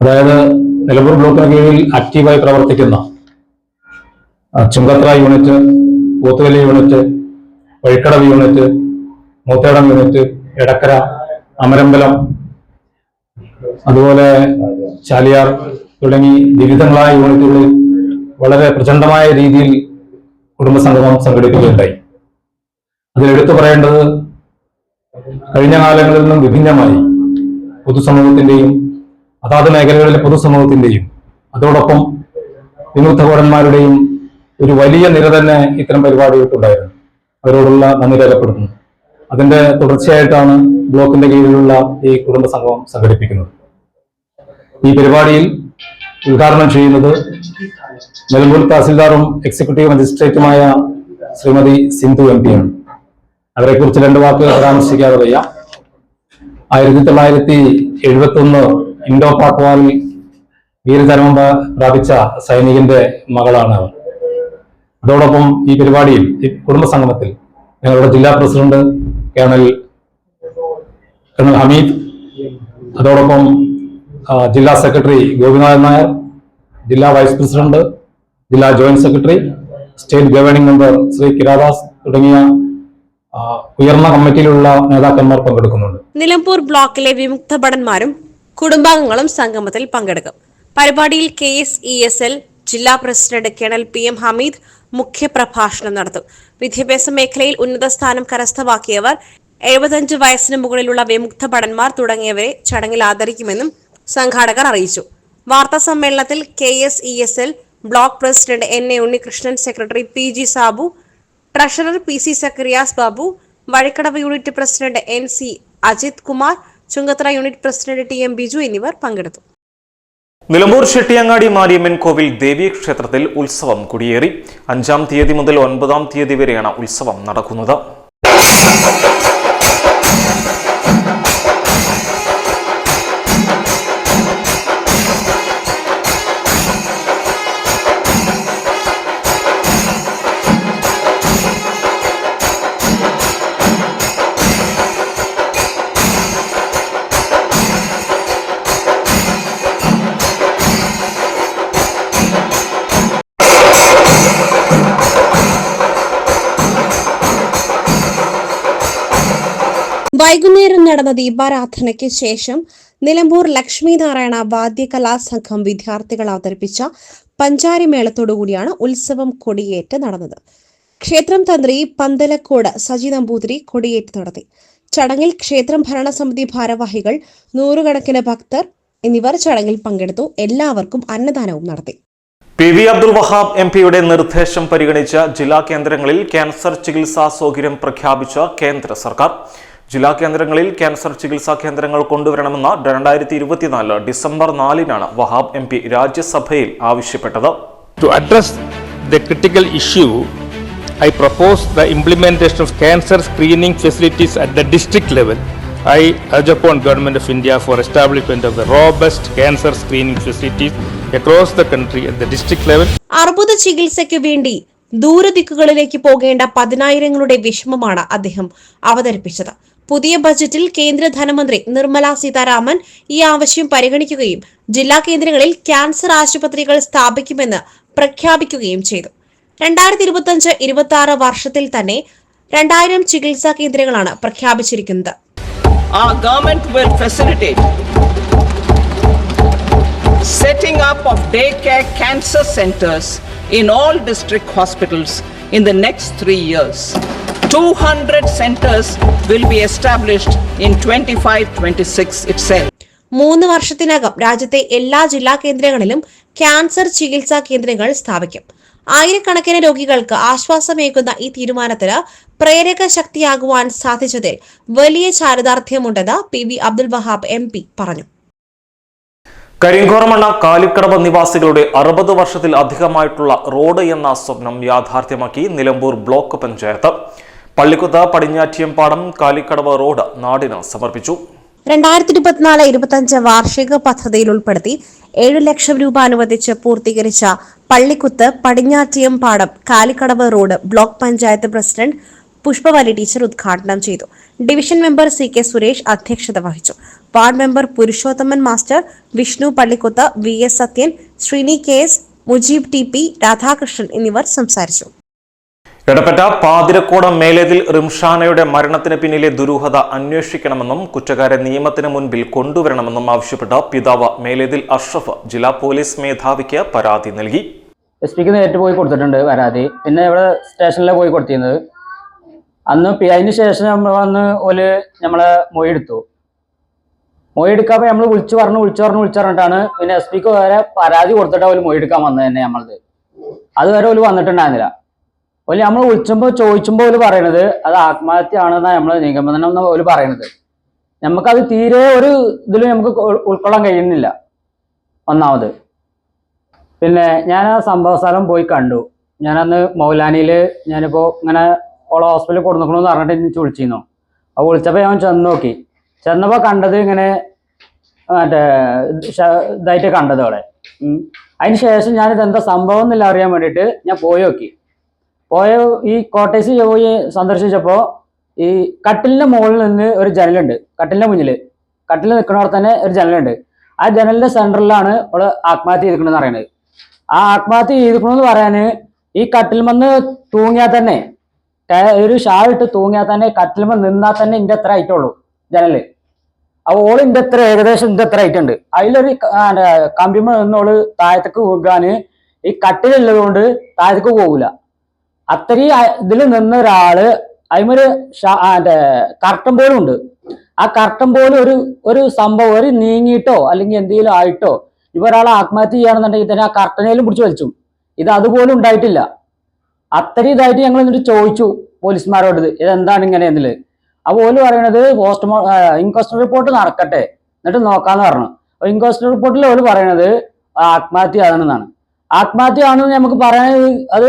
Speaker 10: അതായത് നിലമ്പൂർ ബ്ലോക്കിന് കീഴിൽ ആക്റ്റീവായി പ്രവർത്തിക്കുന്ന Chungathara unit Pothuvali unit Vazhikkadavu unit Moothedam unit Edakkara Amarambalam അതുപോലെ ചാലിയാർ തുടങ്ങി വിവിധങ്ങളായ യൂണിറ്റുകളിൽ വളരെ പ്രചണ്ഡമായ രീതിയിൽ കുടുംബസംഗമം സംഘടിപ്പിക്കുകയുണ്ടായി. അതിൽ എടുത്തു പറയേണ്ടത് കഴിഞ്ഞ കാലങ്ങളിൽ നിന്നും വിഭിന്നമായി പൊതുസമൂഹത്തിന്റെയും അതാത് മേഖലകളിലെ പൊതുസമൂഹത്തിന്റെയും അതോടൊപ്പം വിമുക്ത പൗരന്മാരുടെയും ഒരു വലിയ നിര തന്നെ ഇത്തരം പരിപാടികൾക്കുണ്ടായിരുന്നു അവരോടുള്ള നന്ദി രേഖപ്പെടുത്തുന്നു. അതിന്റെ തുടർച്ചയായിട്ടാണ് ബ്ലോക്കിന്റെ കീഴിലുള്ള ഈ കുടുംബ സംഗമം സംഘടിപ്പിക്കുന്നത്. ഈ പരിപാടിയിൽ ഉദ്ഘാടനം ചെയ്യുന്നത് നിലമ്പൂർ തഹസിൽദാറും എക്സിക്യൂട്ടീവ് മജിസ്ട്രേറ്റുമായ ശ്രീമതി സിന്ധു എം പിയാണ് അവരെക്കുറിച്ച് രണ്ട് വാക്കുകൾ പരാമർശിക്കാതെ വയ്യ. ആയിരത്തി തൊള്ളായിരത്തി എഴുപത്തി ഒന്ന് ഇൻഡോ പാക് വാറിൽ പ്രാപിച്ച സൈനികന്റെ മകളാണ് അവർ അതോടൊപ്പം ഈ പരിപാടിയിൽ ഈ കുടുംബസംഗമത്തിൽ ഞങ്ങളുടെ ജില്ലാ പ്രസിഡന്റ് കേണൽ കേണൽ ഹമീദ് അതോടൊപ്പം ജില്ലാ സെക്രട്ടറി ഗോപിനാഥൻ നായർ ജില്ലാ വൈസ് പ്രസിഡന്റ് ജില്ലാ joint secretary state governing member Shri Kiradas തുടങ്ങിയ ഉയർന്ന കമ്മിറ്റിയിലുള്ള നേതാക്കന്മാർ പങ്കെടുക്കുന്നുണ്ട്.
Speaker 3: നിലമ്പൂർ ബ്ലോക്കിലെ വിമുക്ത ഭടന്മാരും കുടുംബാംഗങ്ങളും സംഗമത്തിൽ പങ്കെടുക്കും. പരിപാടിയിൽ K S E S L ജില്ലാ president colonel P M Hameed മുഖ്യപ്രഭാഷണം നടത്തും. വിദ്യാഭ്യാസ മേഖലയിൽ ഉന്നത സ്ഥാനം കരസ്ഥമാക്കിയവർ എഴുപത്തഞ്ച് വയസ്സിന് മുകളിലുള്ള വിമുക്ത ഭടന്മാർ തുടങ്ങിയവരെ ചടങ്ങിൽ ആദരിക്കുമെന്നും സംഘാടകർ അറിയിച്ചു. വാർത്താ സമ്മേളനത്തിൽ K S E S L block president N A Unnikrishnan secretary P G Sabu treasurer P C Zacharias Babu Vazhikkadavu unit president N C Ajith Kumar Chungathara unit president T M Biju എന്നിവർ പങ്കെടുത്തു.
Speaker 1: നിലമ്പൂർ ഷെട്ടിയങ്ങാടി മാരിയമ്മൻ കോവിൽ ദേവീ ക്ഷേത്രത്തിൽ ഉത്സവം കുടിയേറി. അഞ്ചാം തീയതി മുതൽ ഒൻപതാം തീയതി വരെയാണ് ഉത്സവം നടക്കുന്നത്.
Speaker 3: വൈകുന്നേരം നടന്ന ദീപാരാധനയ്ക്ക് ശേഷം നിലമ്പൂർ ലക്ഷ്മി നാരായണ വാദ്യകലാ സംഘം വിദ്യാർത്ഥികൾ അവതരിപ്പിച്ച പഞ്ചാരിമേളത്തോടുകൂടിയാണ് ഉത്സവം കൊടിയേറ്റ് നടന്നത്. ക്ഷേത്രം തന്ത്രി പന്തലക്കോട് സജി നമ്പൂതിരി കൊടിയേറ്റ് നടത്തി. ചടങ്ങിൽ ക്ഷേത്രം ഭരണസമിതി ഭാരവാഹികൾ നൂറുകണക്കിന് ഭക്തർ എന്നിവർ ചടങ്ങിൽ പങ്കെടുത്തു. എല്ലാവർക്കും അന്നദാനവും നടത്തി.
Speaker 1: P V Abdul Wahab M പിയുടെ നിർദ്ദേശം പരിഗണിച്ച ജില്ലാ കേന്ദ്രങ്ങളിൽ ക്യാൻസർ ചികിത്സാ സൗകര്യം പ്രഖ്യാപിച്ച കേന്ദ്ര സർക്കാർ. ജില്ലാ കേന്ദ്രങ്ങളിൽ ക്യാൻസർ ചികിത്സാ കേന്ദ്രങ്ങൾ കൊണ്ടുവരണമെന്ന രണ്ടായിരത്തി ഇരുപത്തിനാല് ഡിസംബർ നാലിനാണ് വഹാബ് എം പി രാജ്യസഭയിൽ ആവശ്യപ്പെട്ടത്
Speaker 11: To address the critical issue I propose the implementation of cancer screening facilities at the district level. I urge upon Government of India for establishment of the robust cancer screening facilities across the country at the district level.
Speaker 3: അർബുദ ചികിത്സയ്ക്ക് വേണ്ടി ദൂരദിക്കുകളിലേക്ക് പോകേണ്ട പതിനായിരങ്ങളുടെ വിഷമമാണ് അദ്ദേഹം അവതരിപ്പിച്ചത് പുതിയ ബജറ്റിൽ കേന്ദ്ര ധനമന്ത്രി നിർമ്മല സീതാരാമൻ ഈ ആവശ്യം പരിഗണിക്കുകയും ജില്ലാ കേന്ദ്രങ്ങളിൽ ക്യാൻസർ ആശുപത്രികൾ സ്ഥാപിക്കുമെന്ന് പ്രഖ്യാപിക്കുകയും ചെയ്തു രണ്ടായിരത്തി ഇരുപത്തിയഞ്ച് ഇരുപത്തി ആറ് വർഷത്തിൽ തന്നെ രണ്ടായിരം ചികിത്സാ കേന്ദ്രങ്ങളാണ് പ്രഖ്യാപിച്ചിരിക്കുന്നത്
Speaker 12: setting up of daycare cancer centers in all district hospitals in the next three years. 200 centers will be established in 25-26 itself.
Speaker 3: മൂന്ന് വർഷത്തിനകം രാജ്യത്തെ എല്ലാ ജില്ലാ കേന്ദ്രങ്ങളിലും ക്യാൻസർ ചികിത്സാ കേന്ദ്രങ്ങൾ സ്ഥാപിക്കും. ആയിരക്കണക്കിന് രോഗികൾക്ക് ആശ്വാസമേകുന്ന ഈ തീരുമാനത്തിന് പ്രേരക ശക്തിയാകുവാൻ സാധിച്ചതിൽ വലിയ ചാരിതാർത്ഥ്യമുണ്ടെന്ന് P V Abdul Wahab M P പറഞ്ഞു.
Speaker 1: കരിങ്കോറമണ്ണ കാലിക്കടവ് നിവാസികളുടെ അറുപത് വർഷത്തിൽ അധികമായിട്ടുള്ള റോഡ് എന്ന സ്വപ്നം യാഥാർത്ഥ്യമാക്കി നിലമ്പൂർ ബ്ലോക്ക് പഞ്ചായത്ത്. പള്ളിക്കുത്ത് പടിഞ്ഞാറ്റിയമ്പാടം കാലിക്കടവ് റോഡ് നാടിന് സമർപ്പിച്ചു.
Speaker 3: രണ്ടായിരത്തി ഇരുപത്തിനാല് ഇരുപത്തിയഞ്ച് വാർഷിക പദ്ധതിയിൽ ഉൾപ്പെടുത്തി ഏഴ് ലക്ഷം രൂപ അനുവദിച്ച് പൂർത്തീകരിച്ച Pallikkuth Padinjattiyampadam Kalikkadavu road block panchayat president Pushpavalli teacher ഉദ്ഘാടനം ചെയ്തു. Division member C K Suresh അധ്യക്ഷത വഹിച്ചു. Ward member Purushothaman master Vishnu Pallikkuth V S Sathyan Sreeni K S Mujeeb T P Radhakrishnan എന്നിവർ സംസാരിച്ചു.
Speaker 1: എടപ്പറ്റ പാതിരക്കോടം മേലേതിൽ റിംഷാനയുടെ മരണത്തിന് പിന്നിലെ ദുരൂഹത അന്വേഷിക്കണമെന്നും കുറ്റക്കാരെ നിയമത്തിന് മുൻപിൽ കൊണ്ടുവരണമെന്നും ആവശ്യപ്പെട്ട പിതാവ് മേലേതിൽ അഷ്റഫ് ജില്ലാ പോലീസ് മേധാവിക്ക് പരാതി നൽകി.
Speaker 13: എസ് പിക്ക് നേരിട്ട് പോയി കൊടുത്തിട്ടുണ്ട് പരാതി. പിന്നെ ഇവിടെ സ്റ്റേഷനിലാണ് പോയി കൊടുത്തിരുന്നത്. അന്ന് അതിന് ശേഷം നമ്മൾ വന്ന് ഓൽ നമ്മളെ മൊഴി എടുത്തു. മൊഴി എടുക്കാൻ നമ്മൾ വിളിച്ചു പറഞ്ഞു വിളിച്ചു പറഞ്ഞു വിളിച്ചു പറഞ്ഞിട്ടാണ് പിന്നെ എസ് പിക്ക് വരെ പരാതി കൊടുത്തിട്ട് അവർ മൊഴി എടുക്കാൻ വന്നത് തന്നെ നമ്മളത്. അതുവരെ ഒരു വന്നിട്ടുണ്ടായിരുന്നില്ല. ഓൽ നമ്മൾ വിളിച്ചുമ്പോൾ ചോദിച്ചുമ്പോൾ ഓൽ പറയണത് അത് ആത്മഹത്യയാണെന്നാണ് നമ്മൾ നിഗമനം എന്ന് ഓൽ പറയണത്. നമുക്കത് തീരെ ഒരു ഇതിലും നമുക്ക് ഉൾക്കൊള്ളാൻ കഴിയുന്നില്ല. ഒന്നാമത്. പിന്നെ ഞാൻ ആ സംഭവ സ്ഥലം പോയി കണ്ടു. ഞാനന്ന് മൗലാനിയിൽ ഞാനിപ്പോൾ ഇങ്ങനെ ഓളെ ഹോസ്പിറ്റലിൽ കൊടുക്കണമെന്ന് പറഞ്ഞിട്ട് എനിക്ക് വിളിച്ചിരുന്നു. അപ്പോൾ വിളിച്ചപ്പോൾ ഞാൻ ചെന്ന് നോക്കി. ചെന്നപ്പോൾ കണ്ടത് ഇങ്ങനെ മറ്റേ ഇതായിട്ട് കണ്ടത് അവിടെ. അതിന് ശേഷം ഞാനിത് എന്താ സംഭവം എന്നില്ല അറിയാൻ വേണ്ടിയിട്ട് ഞാൻ പോയി നോക്കി. പോയ ഈ കോട്ടേഴ്സ് പോയി സന്ദർശിച്ചപ്പോൾ ഈ കട്ടിലിന്റെ മുകളിൽ നിന്ന് ഒരു ജനലുണ്ട്. കട്ടിലിന്റെ മുന്നിൽ കട്ടിൽ നിൽക്കുന്നവിടെ തന്നെ ഒരു ജനലുണ്ട്. ആ ജനലിന്റെ സെന്ററിലാണ് അവൾ ആത്മഹത്യ ചെയ്തിരിക്കണെന്ന് പറയുന്നത്. ആ ആത്മഹത്യ ചെയ്തിരിക്കണമെന്ന് പറയാന് ഈ കട്ടിൽമെന്ന് തൂങ്ങിയാൽ തന്നെ ഒരു ഷാൾ ഇട്ട് തൂങ്ങിയാൽ തന്നെ കട്ടിൽമ നിന്നാൽ തന്നെ ഇന്റെ എത്ര ആയിട്ടുള്ളൂ ജനൽ. അപ്പൊ ഓൾ ഇന്റെ എത്ര ഏകദേശം ഇന്റെ എത്ര ആയിട്ടുണ്ട് അതിലൊരു കമ്പിമ നിന്നോൾ താഴത്തേക്ക് പോകാന് ഈ കട്ടിലുള്ളത് കൊണ്ട് താഴത്തേക്ക് പോകൂല അത്രയും ഇതിൽ നിന്ന ഒരാൾ അതിമൊരു കർട്ടൻ പോലും ഉണ്ട് ആ കർട്ടൻ പോലും ഒരു ഒരു സംഭവം ഒരു നീങ്ങിയിട്ടോ അല്ലെങ്കിൽ എന്തെങ്കിലും ആയിട്ടോ ഇപ്പൊ ഒരാൾ ആത്മഹത്യ ചെയ്യുകയാണെന്നുണ്ടെങ്കിൽ തന്നെ ആ കർട്ടനേലും പിടിച്ച് വലിച്ചു. ഇത് അതുപോലും ഉണ്ടായിട്ടില്ല. അത്രയും ഇതായിട്ട് ഞങ്ങൾ എന്നിട്ട് ചോദിച്ചു പോലീസുമാരോട് ഇത് എന്താണ് ഇങ്ങനെ എന്നുള്ളത് അപ്പോൾ ഓൽ പറയണത് പോസ്റ്റ്മോ ഇൻക്വസ്റ്റ് റിപ്പോർട്ട് നടക്കട്ടെ. എന്നിട്ട് നോക്കാന്ന് പറഞ്ഞു. അപ്പൊ ഇൻക്വസ്റ്റ് റിപ്പോർട്ടിൽ ഓൽ പറയണത് ആത്മഹത്യ ആണെന്നാണ്. ആത്മഹത്യ ആണെന്ന് നമുക്ക് പറയാൻ അത്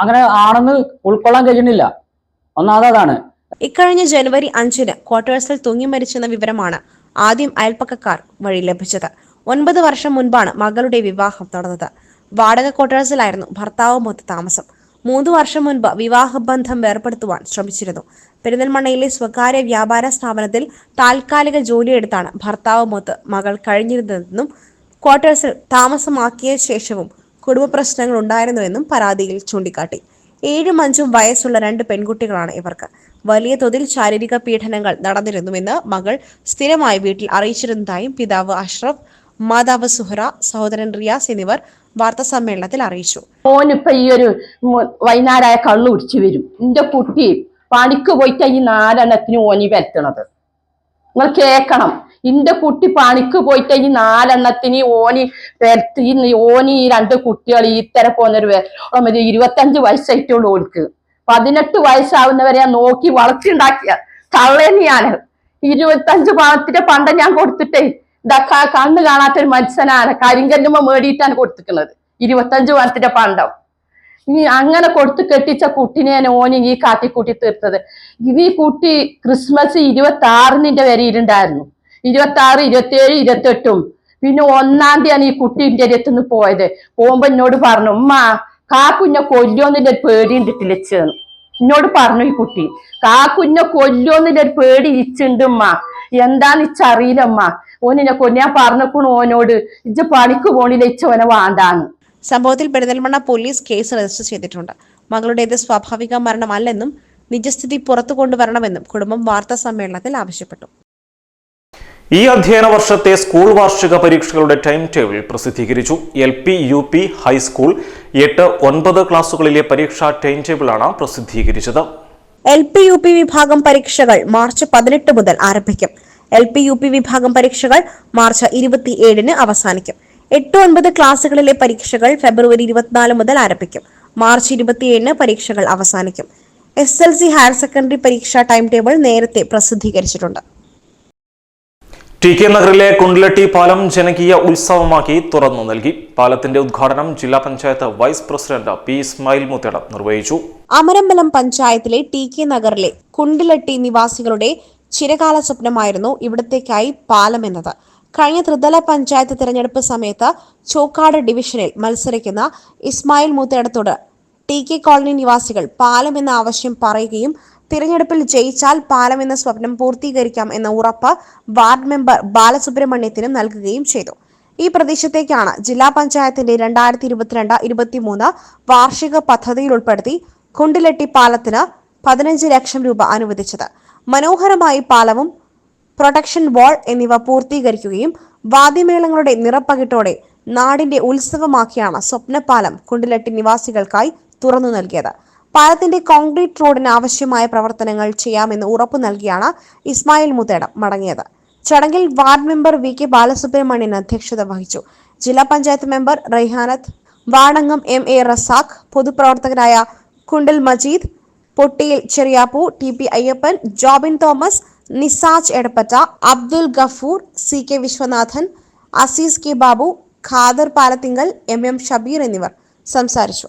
Speaker 13: അങ്ങനെ ആണെന്ന് ഉൾക്കൊള്ളാൻ കഴിയുന്നില്ല ഒന്നാമതാണ്
Speaker 3: ഇക്കഴിഞ്ഞ ജനുവരി അഞ്ചിന് ക്വാർട്ടേഴ്സിൽ തൂങ്ങി മരിച്ചെന്ന വിവരമാണ് ആദ്യം അയൽപ്പക്കക്കാർ വഴി ലഭിച്ചത്. ഒൻപത് വർഷം മുൻപാണ് മകളുടെ വിവാഹം നടന്നത്. വാടക ക്വാർട്ടേഴ്സിലായിരുന്നു ഭർത്താവും മൊത്ത താമസം. മൂന്ന് വർഷം മുൻപ് വിവാഹബന്ധം വേർപ്പെടുത്തുവാൻ ശ്രമിച്ചിരുന്നു. പെരിന്തൽമണ്ണയിലെ സ്വകാര്യ വ്യാപാര സ്ഥാപനത്തിൽ താൽക്കാലിക ജോലിയെടുത്താണ് ഭർത്താവ് മൊത്ത് മകൾ കഴിഞ്ഞിരുന്നതെന്നും ക്വാർട്ടേഴ്സിൽ താമസമാക്കിയ ശേഷവും കുടുംബ പ്രശ്നങ്ങൾ ഉണ്ടായിരുന്നുവെന്നും പരാതിയിൽ ചൂണ്ടിക്കാട്ടി. ഏഴും അഞ്ചും വയസ്സുള്ള രണ്ട് പെൺകുട്ടികളാണ് ഇവർക്ക്. വലിയ തോതിൽ ശാരീരിക പീഡനങ്ങൾ നടന്നിരുന്നുവെന്ന് മകൾ സ്ഥിരമായി വീട്ടിൽ അറിയിച്ചിരുന്നതായും പിതാവ് അഷ്റഫ് മാതാവ് സുഹറ സഹോദരൻ റിയാസ് എന്നിവർ വാർത്താ സമ്മേളനത്തിൽ അറിയിച്ചു.
Speaker 14: ഓനിപ്പൊ ഈ ഒരു വൈകുന്നേരമായ കള്ളു കുടിച്ചു വരും. എന്റെ കുട്ടി പണിക്ക് പോയിട്ട് ഈ നാലെണ്ണത്തിന് ഓനി വരുത്തണത് നിങ്ങൾ കേക്കണം ഇന്റെ കുട്ടി പണിക്ക് പോയിട്ട് ഈ നാലെണ്ണത്തിന് ഓനി പെരത്തി ഓനി ഈ രണ്ട് കുട്ടികൾ ഈ ഇത്തര പോന്നൊരു മതി ഇരുപത്തഞ്ച് വയസ്സായിട്ടുള്ളൂ ഓൾക്ക്. പതിനെട്ട് വയസ്സാവുന്നവരെ ഞാൻ നോക്കി വളർത്തിണ്ടാക്കിയ തള്ളേനിയാണ് ഇരുപത്തഞ്ച് പണത്തിന്റെ പണ്ട ഞാൻ കൊടുത്തിട്ടേ. ഇതൊക്കെ കണ്ണ് കാണാത്തൊരു മനുഷ്യനാണ്. കരിങ്കല്ലുമ്പോ മേടിയിട്ടാണ് കൊടുത്തിക്കുന്നത് ഇരുപത്തഞ്ച് പണത്തിന്റെ പണ്ടം. ഇനി അങ്ങനെ കൊടുത്ത് കെട്ടിച്ച കുട്ടിനെയാണ് ഓനി ഈ കാട്ടിക്കൂട്ടി തീർത്തത്. ഇത് ഈ കുട്ടി ക്രിസ്മസ് ഇരുപത്തി ആറിനിന്റെ വരിയിലുണ്ടായിരുന്നു. ഇരുപത്തി ആറ് ഇരുപത്തി ഏഴ് ഇരുപത്തെട്ടും. പിന്നെ ഒന്നാം തീയതിയാണ് ഈ കുട്ടി എന്റെ അടുത്തുനിന്ന് പോയത്. പോകുമ്പോ എന്നോട് പറഞ്ഞു ഉമ്മ കാക്കുഞ്ഞെ കൊല്ലോന്നില്ല ഒരു പേടി ഉണ്ടിട്ടില്ല ചേർന്ന് എന്നോട് പറഞ്ഞു ഈ കുട്ടി. കാക്കുഞ്ഞെ കൊല്ലോന്നില്ല ഒരു പേടി ഇച്ചുണ്ട് ഉമ്മ. എന്താന്ന് ഇച്ചറിയില്ല ഉമ്മ. ഓനിനെ കൊ ഞാൻ പറഞ്ഞേക്കണു ഓനോട് ഇജ്ജ് പണിക്ക് പോണില്ല ഇച്ച ഓനെ വാണ്ടാന്ന്.
Speaker 3: സംഭവത്തിൽ പെരിന്തൽമണ്ണ പോലീസ് കേസ് രജിസ്റ്റർ ചെയ്തിട്ടുണ്ട്. മകളുടേത് സ്വാഭാവിക മരണമല്ലെന്നും നിജസ്ഥിതി പുറത്തു കൊണ്ടുവരണമെന്നും കുടുംബം വാർത്താ സമ്മേളനത്തിൽ ആവശ്യപ്പെട്ടു.
Speaker 1: ഈ അധ്യയന വർഷത്തെ സ്കൂൾ വാർഷിക പരീക്ഷകളുടെ ടൈം ടേബിൾ പ്രസിദ്ധീകരിച്ചു. L P U P high school എട്ട് ഒൻപത് ക്ലാസുകളിലെ പരീക്ഷാ ടൈം ടേബിളാണ് പ്രസിദ്ധീകരിച്ചത്.
Speaker 3: എൽ പി യു പി വിഭാഗം പരീക്ഷകൾ മാർച്ച് പതിനെട്ട് മുതൽ ആരംഭിക്കും. എൽ പി യു പി വിഭാഗം പരീക്ഷകൾ മാർച്ച് ഇരുപത്തിയേഴിന് അവസാനിക്കും. എട്ട് ഒൻപത് ക്ലാസുകളിലെ പരീക്ഷകൾ ഫെബ്രുവരി ഇരുപത്തിനാല് മുതൽ ആരംഭിക്കും. മാർച്ച് ഇരുപത്തിയേഴിന് പരീക്ഷകൾ അവസാനിക്കും. S L C higher secondary പരീക്ഷാ ടൈം ടേബിൾ നേരത്തെ പ്രസിദ്ധീകരിച്ചിട്ടുണ്ട്.
Speaker 1: ടി കെ നഗറിലെ കുണ്ടലട്ടി പാലം ജനകീയ ഉത്സവമാക്കി തുറന്നു നൽകി. പാലത്തിന്റെ ഉദ്ഘാടനം ജില്ലാ panchayat vice president P Ismail Muthedam നിർവഹിച്ചു.
Speaker 3: അമരമ്പലം പഞ്ചായത്തിലെ ടി കെ നഗറിലെ കുണ്ടലട്ടി നിവാസികളുടെ ചിരകാല സ്വപ്നമായിരുന്നു ഇവിടത്തേക്കായി പാലം എന്നത്. കഴിഞ്ഞ ത്രിതല പഞ്ചായത്ത് തിരഞ്ഞെടുപ്പ് സമയത്ത് ചോക്കാട് ഡിവിഷനിൽ മത്സരിക്കുന്ന ഇസ്മായിൽ മൂത്തേടത്തോട് ടി കെ കോളനി നിവാസികൾ പാലം എന്ന ആവശ്യം പറയുകയും തിരഞ്ഞെടുപ്പിൽ ജയിച്ചാൽ പാലം എന്ന സ്വപ്നം പൂർത്തീകരിക്കാം എന്ന ഉറപ്പ് വാർഡ് മെമ്പർ ബാലസുബ്രഹ്മണ്യത്തിനും നൽകുകയും ചെയ്തു. ഈ പ്രദേശത്തേക്കാണ് ജില്ലാ പഞ്ചായത്തിന്റെ രണ്ടായിരത്തി ഇരുപത്തിരണ്ട് ഇരുപത്തിമൂന്ന് വാർഷിക പദ്ധതിയിൽ ഉൾപ്പെടുത്തി കുണ്ടിലെട്ടി പാലത്തിന് പതിനഞ്ച് ലക്ഷം രൂപ അനുവദിച്ചത്. മനോഹരമായി പാലവും പ്രൊട്ടക്ഷൻ വാൾ എന്നിവ പൂർത്തീകരിക്കുകയും വാദ്യമേളങ്ങളുടെ നിറപ്പകിട്ടോടെ നാടിന്റെ ഉത്സവമാക്കിയാണ് സ്വപ്നപാലം കുണ്ടിലെട്ടി നിവാസികൾക്കായി തുറന്നു നൽകിയത്. പാലത്തിന്റെ കോൺക്രീറ്റ് റോഡിന് ആവശ്യമായ പ്രവർത്തനങ്ങൾ ചെയ്യാമെന്ന് ഉറപ്പു നൽകിയാണ് ഇസ്മായിൽ മുത്തേടം മടങ്ങിയത്. ചടങ്ങിൽ ward member V K Balasubramanian അധ്യക്ഷത വഹിച്ചു. ജില്ലാ പഞ്ചായത്ത് മെമ്പർ റെയ്ഹാനത്ത് വാർഡംഗം M A Razak പൊതുപ്രവർത്തകരായ Kundal Majeed Pottiyil Cheriyappu T P Ayyappan Jobin Thomas Nisaj Edappatta Abdul Gafoor C K Viswanathan Aziz K Babu Khader Palathingal M M Shabeer എന്നിവർ സംസാരിച്ചു.